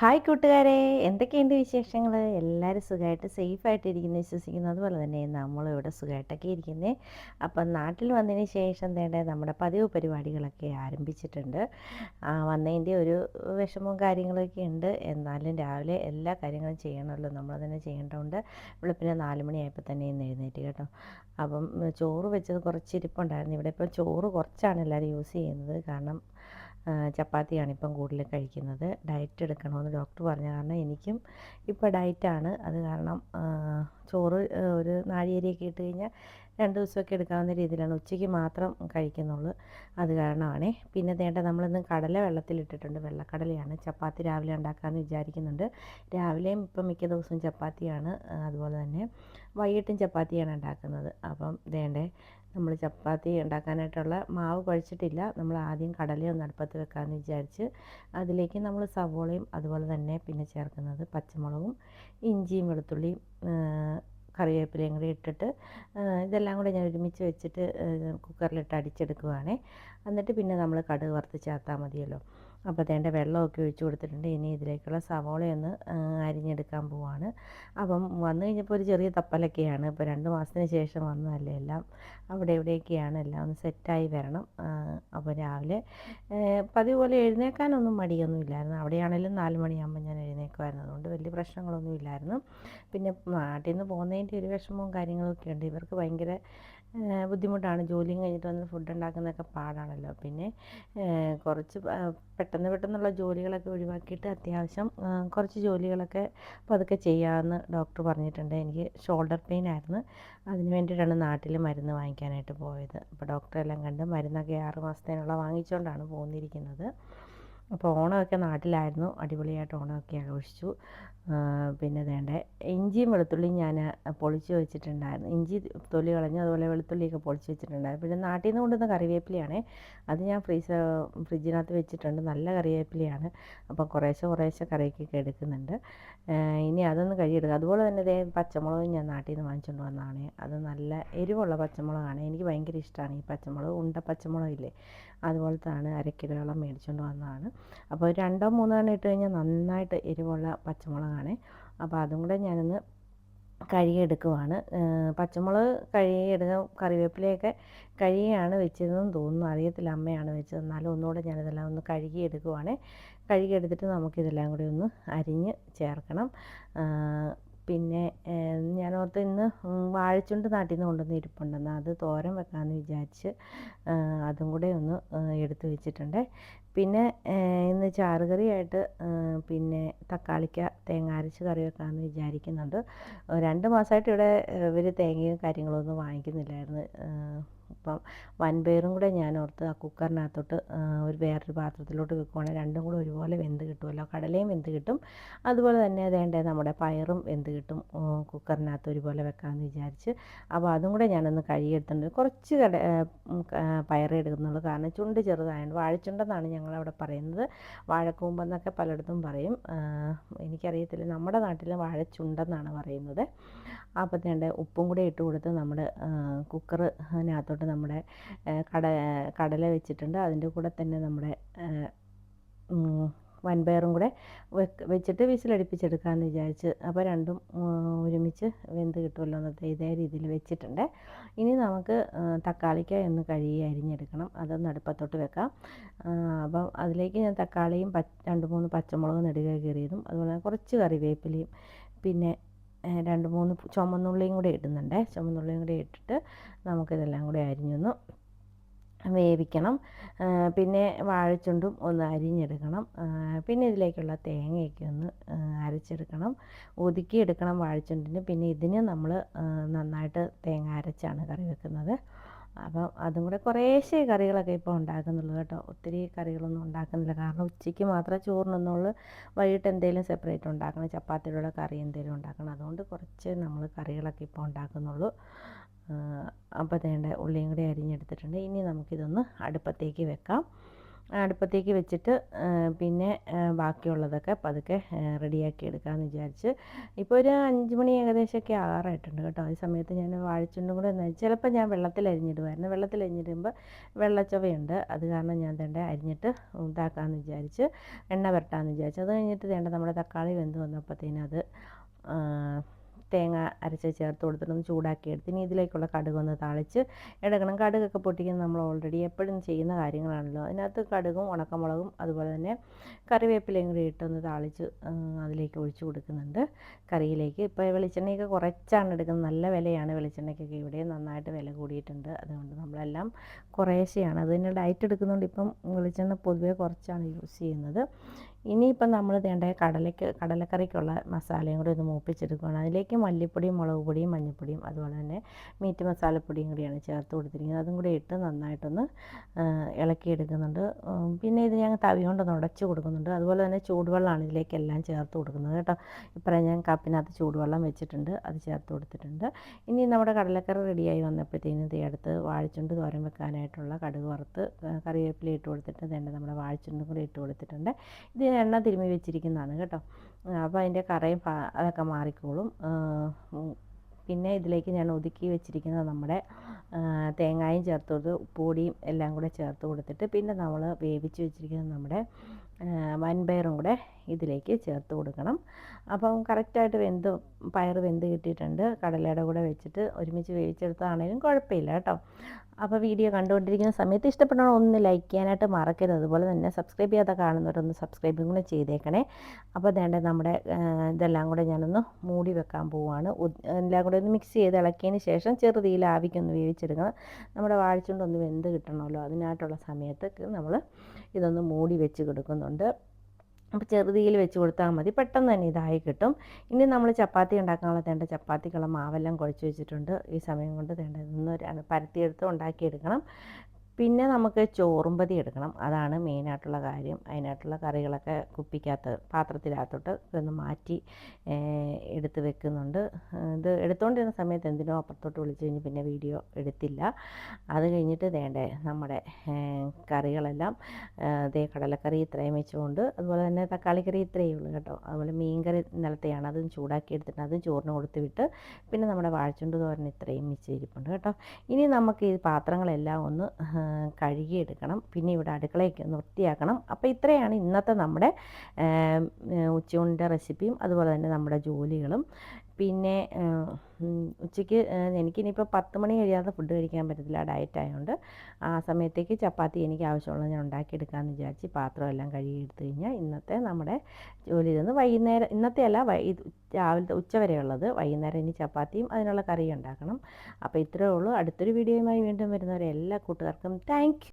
Hi കൂട്ടുകാരെ എന്തൊക്കെയുണ്ട് വിശേഷങ്ങൾ എല്ലാവരും സുഖമായിട്ട് സേഫായിട്ട് ഇരിക്കുന്നു വിശ്വസിക്കുന്നു അതുപോലെ തന്നെ നമ്മളും ഇവിടെ സുഖമായിട്ടൊക്കെ ഇരിക്കുന്നത് അപ്പം നാട്ടിൽ വന്നതിന് ശേഷം തന്നെ നമ്മുടെ പതിവ് പരിപാടികളൊക്കെ ആരംഭിച്ചിട്ടുണ്ട്. വന്നതിന്റെ ഒരു വിഷമവും കാര്യങ്ങളൊക്കെ ഉണ്ട്. എന്നാലും രാവിലെ എല്ലാ കാര്യങ്ങളും ചെയ്യണമല്ലോ നമ്മൾ തന്നെ ചെയ്യേണ്ടതുകൊണ്ട് പിന്നെ നാല് മണിയായപ്പോൾ തന്നെ ഇന്ന് എഴുന്നേറ്റ് കേട്ടോ. അപ്പം ചോറ് വെച്ചത് കുറച്ച് ഇരിപ്പുണ്ടായിരുന്നു ഇവിടെ ഇപ്പോൾ ചോറ് കുറച്ചാണ് എല്ലാവരും യൂസ് ചെയ്യുന്നത്. കാരണം ചപ്പാത്തിയാണ് ഇപ്പം കൂടുതൽ കഴിക്കുന്നത്. ഡയറ്റ് എടുക്കണമെന്ന് ഡോക്ടർ പറഞ്ഞ കാരണം എനിക്കും ഇപ്പോൾ ഡയറ്റാണ് അത് കാരണം ചോറ് ഒരു നാഴിയേരിയൊക്കെ ഇട്ട് കഴിഞ്ഞാൽ രണ്ട് ദിവസമൊക്കെ എടുക്കാവുന്ന രീതിയിലാണ്. ഉച്ചയ്ക്ക് മാത്രം കഴിക്കുന്നുള്ളൂ. അത് കാരണമാണേ. പിന്നെ വേണ്ട നമ്മളിന്ന് കടല വെള്ളത്തിലിട്ടിട്ടുണ്ട്. വെള്ളക്കടലയാണ്. ചപ്പാത്തി രാവിലെ ഉണ്ടാക്കാമെന്ന് വിചാരിക്കുന്നുണ്ട്. രാവിലെയും ഇപ്പം മിക്ക ദിവസവും ചപ്പാത്തിയാണ്. അതുപോലെ തന്നെ വൈകിട്ടും ചപ്പാത്തിയാണ് ഉണ്ടാക്കുന്നത്. അപ്പം വേണ്ടേ നമ്മൾ ചപ്പാത്തി ഉണ്ടാക്കാനായിട്ടുള്ള മാവ് കുഴച്ചിട്ടില്ല. നമ്മൾ ആദ്യം കടലയൊന്ന് അടുപ്പത്ത് വെക്കാമെന്ന് വിചാരിച്ച് അതിലേക്ക് നമ്മൾ സവോളയും അതുപോലെ തന്നെ പിന്നെ ചേർക്കുന്നത് പച്ചമുളകും ഇഞ്ചിയും വെളുത്തുള്ളിയും കറിവേപ്പിലയും കൂടി ഇട്ടിട്ട് ഇതെല്ലാം കൂടെ ഞാൻ ഒരുമിച്ച് വെച്ചിട്ട് കുക്കറിലിട്ട് അടിച്ചെടുക്കുവാണേ. എന്നിട്ട് പിന്നെ നമ്മൾ കടുക് വറുത്ത് ചേർത്താൽ മതിയല്ലോ. അപ്പോൾ അതേണ്ട വെള്ളമൊക്കെ ഒഴിച്ച് കൊടുത്തിട്ടുണ്ട്. ഇനി ഇതിലേക്കുള്ള സവോളയൊന്ന് അരിഞ്ഞെടുക്കാൻ പോവാണ്. അപ്പം വന്നു കഴിഞ്ഞപ്പോൾ ഒരു ചെറിയ തപ്പലൊക്കെയാണ്. ഇപ്പോൾ രണ്ട് മാസത്തിന് ശേഷം വന്നതല്ലേ എല്ലാം. അവിടെ എവിടെയൊക്കെയാണ് എല്ലാം ഒന്ന് സെറ്റായി വരണം. അപ്പോൾ രാവിലെ പതിവ് പോലെ എഴുന്നേക്കാനൊന്നും മടിയൊന്നും ഇല്ലായിരുന്നു. അവിടെയാണെങ്കിലും നാല് മണിയാകുമ്പോൾ ഞാൻ എഴുന്നേക്കുമായിരുന്നു. അതുകൊണ്ട് വലിയ പ്രശ്നങ്ങളൊന്നും ഇല്ലായിരുന്നു. പിന്നെ നാട്ടിൽ നിന്ന് പോകുന്നതിന്റെ ഒരു വിഷമവും കാര്യങ്ങളൊക്കെ ഉണ്ട്. ഇവർക്ക് ഭയങ്കര ബുദ്ധിമുട്ടാണ്. ജോലിയും കഴിഞ്ഞിട്ട് വന്ന് ഫുഡ് ഉണ്ടാക്കുന്നതൊക്കെ പാടാണല്ലോ. പിന്നെ കുറച്ച് പെട്ടെന്ന് പെട്ടെന്നുള്ള ജോലികളൊക്കെ ഒഴിവാക്കിയിട്ട് അത്യാവശ്യം കുറച്ച് ജോലികളൊക്കെ പതുക്കെ ചെയ്യാമെന്ന് ഡോക്ടർ പറഞ്ഞിട്ടുണ്ട്. എനിക്ക് ഷോൾഡർ പെയിൻ ആയിരുന്നു. അതിന് വേണ്ടിയിട്ടാണ് നാട്ടിൽ മരുന്ന് വാങ്ങിക്കാനായിട്ട് പോയത്. അപ്പോൾ ഡോക്ടറെല്ലാം കണ്ട് മരുന്നൊക്കെ ആറ് മാസത്തേനുള്ള വാങ്ങിച്ചുകൊണ്ടാണ് പോന്നിരിക്കുന്നത്. അപ്പോൾ ഓണമൊക്കെ നാട്ടിലായിരുന്നു. അടിപൊളിയായിട്ട് ഓണമൊക്കെ ആഘോഷിച്ചു. പിന്നെ വേണ്ട ഇഞ്ചിയും വെളുത്തുള്ളിയും ഞാൻ പൊളിച്ച് വെച്ചിട്ടുണ്ടായിരുന്നു. ഇഞ്ചി തൊലി കളഞ്ഞു അതുപോലെ വെളുത്തുള്ളിയൊക്കെ പൊളിച്ച് വെച്ചിട്ടുണ്ടായിരുന്നു. പിന്നെ നാട്ടിൽ നിന്ന് കൊണ്ടുവന്ന കറിവേപ്പിലയാണേ. അത് ഞാൻ ഫ്രീസർ ഫ്രിഡ്ജിനകത്ത് വെച്ചിട്ടുണ്ട്. നല്ല കറിവേപ്പിലയാണ്. അപ്പോൾ കുറേശ്ശെ കുറേശ്ശെ കറിയൊക്കെ എടുക്കുന്നുണ്ട്. ഇനി അതൊന്ന് കഴിയെടുക്കുക അതുപോലെ തന്നെ ഇതേ പച്ചമുളകും ഞാൻ നാട്ടിൽ നിന്ന് വാങ്ങിച്ചുകൊണ്ട് വന്നതാണ്. അത് നല്ല എരിവുള്ള പച്ചമുളകാണ്. എനിക്ക് ഭയങ്കര ഇഷ്ടമാണ് ഈ പച്ചമുളക്. ഉണ്ട പച്ചമുളകില്ലേ? അതുപോലത്താണ് അരക്കിലോളം മേടിച്ചുകൊണ്ട് വന്നതാണ്. അപ്പോൾ രണ്ടോ മൂന്നോ എണ്ണം ഇട്ട് കഴിഞ്ഞാൽ നന്നായിട്ട് എരിവുള്ള പച്ചമുളകാണ്. അപ്പോൾ അതും കൂടെ ഞാനൊന്ന് കഴുകിയെടുക്കുവാണ്. പച്ചമുളക് കഴുകിയെടുക്കുക കറിവേപ്പിലയൊക്കെ കഴുകിയാണ് വെച്ചതെന്ന് തോന്നുന്നു. അറിയത്തില്ല അമ്മയാണ് വെച്ചത്. എന്നാലും ഒന്നുകൂടെ ഞാനിതെല്ലാം ഒന്ന് കഴുകിയെടുക്കുവാണ്. കഴുകിയെടുത്തിട്ട് നമുക്കിതെല്ലാം കൂടി ഒന്ന് അരിഞ്ഞ് ചേർക്കണം. പിന്നെ ഞാൻ ഓർത്ത് ഇന്ന് വാഴച്ചുണ്ട് നാട്ടിൽ നിന്ന് കൊണ്ടുവന്ന് ഇരിപ്പുണ്ടെന്ന്. അത് തോരൻ വെക്കാമെന്ന് വിചാരിച്ച് അതും കൂടെ ഒന്ന് എടുത്ത് വെച്ചിട്ടുണ്ട്. പിന്നെ ഇന്ന് ചാറുകറിയായിട്ട് പിന്നെ തക്കാളിക്ക തേങ്ങ അരച്ച് കറി വെക്കാമെന്ന് വിചാരിക്കുന്നുണ്ട്. രണ്ട് മാസമായിട്ട് ഇവിടെ ഇവർ തേങ്ങയും കാര്യങ്ങളൊന്നും വാങ്ങിക്കുന്നില്ലായിരുന്നു. ഇപ്പം വൻപയറും കൂടെ ഞാൻ ഓർത്ത് ആ കുക്കറിനകത്തോട്ട് ഒരു വേറൊരു പാത്രത്തിലോട്ട് വെക്കുവാണെങ്കിൽ രണ്ടും കൂടെ ഒരുപോലെ വെന്ത് കിട്ടുമല്ലോ. കടലയും വെന്ത് കിട്ടും. അതുപോലെ തന്നെ വേണ്ടേ നമ്മുടെ പയറും വെന്ത് കിട്ടും. കുക്കറിനകത്ത് ഒരുപോലെ വെക്കാമെന്ന് വിചാരിച്ച്. അപ്പോൾ അതും കൂടെ ഞാനൊന്ന് കഴുകിയെടുത്തിട്ടുണ്ട്. കുറച്ച് കട പയറേ എടുക്കുന്നുള്ളൂ. കാരണം ചുണ്ട് ചെറുതായതുകൊണ്ട് വാഴച്ചുണ്ടെന്നാണ് ഞങ്ങളവിടെ പറയുന്നത്. വാഴക്കൂമ്പെന്നൊക്കെ പലയിടത്തും പറയും. എനിക്കറിയത്തില്ല. നമ്മുടെ നാട്ടിൽ വാഴച്ചുണ്ടെന്നാണ് പറയുന്നത്. അപ്പോൾ തേണ്ട ഉപ്പും കൂടെ ഇട്ട് കൊടുത്ത് നമ്മുടെ കുക്കറിനകത്തോട്ട് നമ്മുടെ കട കടല വെച്ചിട്ടുണ്ട്. അതിന്റെ കൂടെ തന്നെ നമ്മുടെ വൻപയറും കൂടെ വെച്ചിട്ട് വിസിലടിപ്പിച്ചെടുക്കാമെന്ന് വിചാരിച്ച് അപ്പോൾ രണ്ടും ഒരുമിച്ച് വെന്ത് കിട്ടുമല്ലോ എന്നത്തെ ഇതേ രീതിയിൽ വെച്ചിട്ടുണ്ട്. ഇനി നമുക്ക് തക്കാളിക്ക ഒന്ന് കഴുകി അരിഞ്ഞെടുക്കണം. അതൊന്ന് അടുപ്പത്തോട്ട് വെക്കാം. അപ്പം അതിലേക്ക് ഞാൻ തക്കാളിയും രണ്ട് മൂന്ന് പച്ചമുളകും നെടുക കീറിയതും അതുപോലെ കുറച്ച് കറിവേപ്പിലയും പിന്നെ രണ്ട് മൂന്ന് ചുമന്നുള്ളിയും കൂടെ ഇടുന്നുണ്ടേ. ചുമന്നുള്ളിയും കൂടെ ഇട്ടിട്ട് നമുക്കിതെല്ലാം കൂടെ അരിഞ്ഞൊന്ന് വേവിക്കണം. പിന്നെ വാഴച്ചുണ്ടും ഒന്ന് അരിഞ്ഞെടുക്കണം. പിന്നെ ഇതിലേക്കുള്ള തേങ്ങയൊക്കെ ഒന്ന് അരച്ചെടുക്കണം. ഒതുക്കിയെടുക്കണം വാഴച്ചുണ്ടിന്. പിന്നെ ഇതിന് നമ്മൾ നന്നായിട്ട് തേങ്ങ അരച്ചാണ് കറി വെക്കുന്നത്. അപ്പം അതും കൂടെ കുറേശ്ശേ കറികളൊക്കെ ഇപ്പോൾ ഉണ്ടാക്കുന്നുള്ളൂ കേട്ടോ. ഒത്തിരി കറികളൊന്നും ഉണ്ടാക്കുന്നില്ല. കാരണം ഉച്ചയ്ക്ക് മാത്രമേ ചോറിനൊന്നുള്ളൂ. വൈകിട്ട് എന്തെങ്കിലും സെപ്പറേറ്റ് ഉണ്ടാക്കണം. ചപ്പാത്തിയുടെ കറി എന്തെങ്കിലും ഉണ്ടാക്കണം. അതുകൊണ്ട് കുറച്ച് നമ്മൾ കറികളൊക്കെ ഇപ്പോൾ ഉണ്ടാക്കുന്നുള്ളൂ. അപ്പോൾ തേണ്ട ഉള്ളിയും കൂടി അരിഞ്ഞെടുത്തിട്ടുണ്ട്. ഇനി നമുക്കിതൊന്ന് അടുപ്പത്തേക്ക് വെക്കാം. അടുപ്പത്തേക്ക് വെച്ചിട്ട് പിന്നെ ബാക്കിയുള്ളതൊക്കെ പതുക്കെ റെഡിയാക്കി എടുക്കാമെന്ന് വിചാരിച്ച്. ഇപ്പോൾ ഒരു അഞ്ച് മണി ഏകദേശമൊക്കെ ആറായിട്ടുണ്ട് കേട്ടോ. ഈ സമയത്ത് ഞാൻ വാഴച്ചുണ്ടും കൂടെ ചിലപ്പോൾ ഞാൻ വെള്ളത്തിൽ അരിഞ്ഞിടുമായിരുന്നു. വെള്ളത്തിൽ അരിഞ്ഞിടുമ്പോൾ വെള്ളച്ചവയുണ്ട്. അത് കാരണം ഞാൻ തേണ്ട അരിഞ്ഞിട്ട് ഇതാക്കാമെന്ന് വിചാരിച്ച് എണ്ണ വരട്ടാമെന്ന് വിചാരിച്ചു. അത് കഴിഞ്ഞിട്ട് തേണ്ട നമ്മുടെ തക്കാളി വെന്ത് വന്നപ്പോഴത്തേനും അത് തേങ്ങ അരച്ച് ചേർത്ത് കൊടുത്തിട്ടൊന്ന് ചൂടാക്കി എടുത്ത് ഇനി ഇതിലേക്കുള്ള കടുകൊന്ന് താളിച്ച് എടുക്കണം കടുകൊക്കെ പൊട്ടിക്കുന്നത് നമ്മൾ ഓൾറെഡി എപ്പോഴും ചെയ്യുന്ന കാര്യങ്ങളാണല്ലോ. അതിനകത്ത് കടുകും ഉണക്കമുളകും അതുപോലെ തന്നെ കറിവേപ്പിലയും കൂടി ഇട്ടൊന്ന് താളിച്ച് അതിലേക്ക് ഒഴിച്ചു കൊടുക്കുന്നുണ്ട്. കറിയിലേക്ക് ഇപ്പോൾ വെളിച്ചെണ്ണയൊക്കെ കുറച്ചാണ് എടുക്കുന്നത്. നല്ല വിലയാണ് വെളിച്ചെണ്ണയ്ക്കൊക്കെ ഇവിടെ. നന്നായിട്ട് വില കൂടിയിട്ടുണ്ട്. അതുകൊണ്ട് നമ്മളെല്ലാം കുറേശ്ശെയാണ്. അത് തന്നെ ഡയറ്റ് എടുക്കുന്നതുകൊണ്ട് ഇപ്പം വെളിച്ചെണ്ണ പൊതുവേ കുറച്ചാണ് യൂസ് ചെയ്യുന്നത്. ഇനിയിപ്പം നമ്മൾ വേണ്ട കടലയ്ക്ക് കടലക്കറിക്കുള്ള മസാലയും കൂടി ഒന്ന് മൂപ്പിച്ചെടുക്കുകയാണ് അതിലേക്ക് മല്ലിപ്പൊടിയും മുളക് പൊടിയും മഞ്ഞൾപ്പൊടിയും അതുപോലെ തന്നെ മീറ്റ് മസാലപ്പൊടിയും കൂടിയാണ് ചേർത്ത് കൊടുത്തിരിക്കുന്നത്. അതും കൂടി ഇട്ട് നന്നായിട്ടൊന്ന് ഇളക്കിയെടുക്കുന്നുണ്ട്. പിന്നെ ഇത് ഞാൻ തവി കൊണ്ടൊന്ന് ഉടച്ചു കൊടുക്കുന്നുണ്ട്. അതുപോലെ തന്നെ ചൂടുവെള്ളമാണ് ഇതിലേക്കെല്ലാം ചേർത്ത് കൊടുക്കുന്നത് കേട്ടോ. ഇപ്പം ഞാൻ കപ്പിനകത്ത് ചൂടുവെള്ളം വെച്ചിട്ടുണ്ട് അത് ചേർത്ത് കൊടുത്തിട്ടുണ്ട്. ഇനി നമ്മുടെ കടലക്കറി റെഡിയായി വന്നപ്പോഴത്തേനും ഇത് അടുത്ത് വാഴച്ചുണ്ട് തോരൻ വെക്കാനായിട്ടുള്ള കടുക് വറുത്ത് കറിവേപ്പില ഇട്ട് കൊടുത്തിട്ട് വേണ്ട നമ്മുടെ വാഴച്ചുണ്ടും കൂടി ഇട്ട് കൊടുത്തിട്ടുണ്ട്. ഇത് എണ്ണ തിരുമ്മി വെച്ചിരിക്കുന്നതാണ് കേട്ടോ. അപ്പോൾ അതിന്റെ കറയും അതൊക്കെ മാറിക്കോളും. പിന്നെ ഇതിലേക്ക് ഞാൻ ഒതുക്കി വെച്ചിരിക്കുന്നത് നമ്മുടെ തേങ്ങായും ചേർത്ത് കൊടുത്ത് ഉപ്പുപൊടിയും എല്ലാം കൂടെ ചേർത്ത് കൊടുത്തിട്ട് പിന്നെ നമ്മൾ വേവിച്ച് വെച്ചിരിക്കുന്നത് നമ്മുടെ വൻപയറും കൂടെ ഇതിലേക്ക് ചേർത്ത് കൊടുക്കണം. അപ്പം കറക്റ്റായിട്ട് വെന്ത് പയർ വെന്ത് കിട്ടിയിട്ടുണ്ട്. കടലയുടെ കൂടെ വെച്ചിട്ട് ഒരുമിച്ച് വേവിച്ചെടുത്താണെങ്കിലും കുഴപ്പമില്ല കേട്ടോ. അപ്പോൾ വീഡിയോ കണ്ടുകൊണ്ടിരിക്കുന്ന സമയത്ത് ഇഷ്ടപ്പെടണം ഒന്ന് ലൈക്ക് ചെയ്യാനായിട്ട് മറക്കരുത്. അതുപോലെ തന്നെ സബ്സ്ക്രൈബ് ചെയ്യാതെ കാണുന്നവരൊന്ന് സബ്സ്ക്രൈബും കൂടെ ചെയ്തേക്കണേ. അപ്പോൾ വേണ്ട നമ്മുടെ ഇതെല്ലാം കൂടെ ഞാനൊന്ന് മൂടി വെക്കാൻ പോവുകയാണ് എല്ലാം കൂടെ ഒന്ന് മിക്സ് ചെയ്ത് ഇളക്കിയതിന് ശേഷം ചെറുതീയിൽ ആവിക്കൊന്ന് വേവിച്ചെടുക്കണം. നമ്മുടെ ഒന്ന് വെന്ത് കിട്ടണമല്ലോ. അതിനായിട്ടുള്ള സമയത്ത് നമ്മൾ ഇതൊന്ന് മൂടി വെച്ച് കൊടുക്കുന്നുണ്ട് അപ്പോൾ ചെറുതിയിൽ വെച്ച് കൊടുത്താൽ മതി. പെട്ടെന്ന് തന്നെ ഇതായി കിട്ടും. ഇനി നമ്മൾ ചപ്പാത്തി ഉണ്ടാക്കാനുള്ള തേണ്ട ചപ്പാത്തിക്കുള്ള മാവെല്ലാം കുഴച്ച് വെച്ചിട്ടുണ്ട്. ഈ സമയം കൊണ്ട് തേണ്ട ഇതൊന്ന് പരത്തിയെടുത്ത് ഉണ്ടാക്കിയെടുക്കണം. പിന്നെ നമുക്ക് ചോറുംപതി എടുക്കണം. അതാണ് മെയിനായിട്ടുള്ള കാര്യം. അതിനായിട്ടുള്ള കറികളൊക്കെ കുപ്പിക്കകത്ത് പാത്രത്തിനകത്തോട്ട് ഒന്ന് മാറ്റി എടുത്ത് വെക്കുന്നുണ്ട്. ഇത് എടുത്തുകൊണ്ടിരുന്ന സമയത്ത് എന്തിനോ അപ്പുറത്തോട്ട് വിളിച്ചു കഴിഞ്ഞ് പിന്നെ വീഡിയോ എടുത്തില്ല. അത് കഴിഞ്ഞിട്ട് വേണ്ടേ നമ്മുടെ കറികളെല്ലാം ദേ കടലക്കറി ഇത്രയും വെച്ചുകൊണ്ട് അതുപോലെ തന്നെ തക്കാളി കറി ഇത്രയേ ഉള്ളൂ കേട്ടോ. അതുപോലെ മീൻകറി നിലത്തെയാണ് അതും ചൂടാക്കി എടുത്തിട്ട് അതും ചോറിന് കൊടുത്ത് വിട്ട് പിന്നെ നമ്മുടെ വാഴച്ചുണ്ട് തോരൻ ഇത്രയും മിച്ചിരിപ്പുണ്ട് കേട്ടോ. ഇനി നമുക്ക് ഈ പാത്രങ്ങളെല്ലാം ഒന്ന് കഴുകിയെടുക്കണം. പിന്നെ ഇവിടെ അടുക്കളയൊക്കെ ഒന്ന് വൃത്തിയാക്കണം. അപ്പോൾ ഇത്രയാണ് ഇന്നത്തെ നമ്മുടെ ഉച്ചയൂണിന്റെ റെസിപ്പിയും അതുപോലെ തന്നെ നമ്മുടെ ജോലികളും. പിന്നെ ഉച്ചയ്ക്ക് എനിക്കിനിയിപ്പോൾ പത്ത് മണി കഴിയാതെ ഫുഡ് കഴിക്കാൻ പറ്റത്തില്ല ഡയറ്റ് ആയതുകൊണ്ട് ആ സമയത്തേക്ക് ചപ്പാത്തി എനിക്ക് ആവശ്യമുള്ളത് ഞാൻ ഉണ്ടാക്കിയെടുക്കാമെന്ന് വിചാരിച്ച് പാത്രമെല്ലാം കഴുകി എടുത്തു കഴിഞ്ഞാൽ ഇന്നത്തെ നമ്മുടെ ജോലി ഇതെന്ന് വൈകുന്നേരം ഇന്നത്തെ അല്ല വൈ രാവിലത്തെ ഉച്ച വരെയുള്ളത്. വൈകുന്നേരം ഇനി ചപ്പാത്തിയും അതിനുള്ള കറിയും ഉണ്ടാക്കണം. അപ്പോൾ ഇത്രയേ ഉള്ളൂ. അടുത്തൊരു വീഡിയോയുമായി വീണ്ടും വരുന്നവരെ എല്ലാ കൂട്ടുകാർക്കും താങ്ക്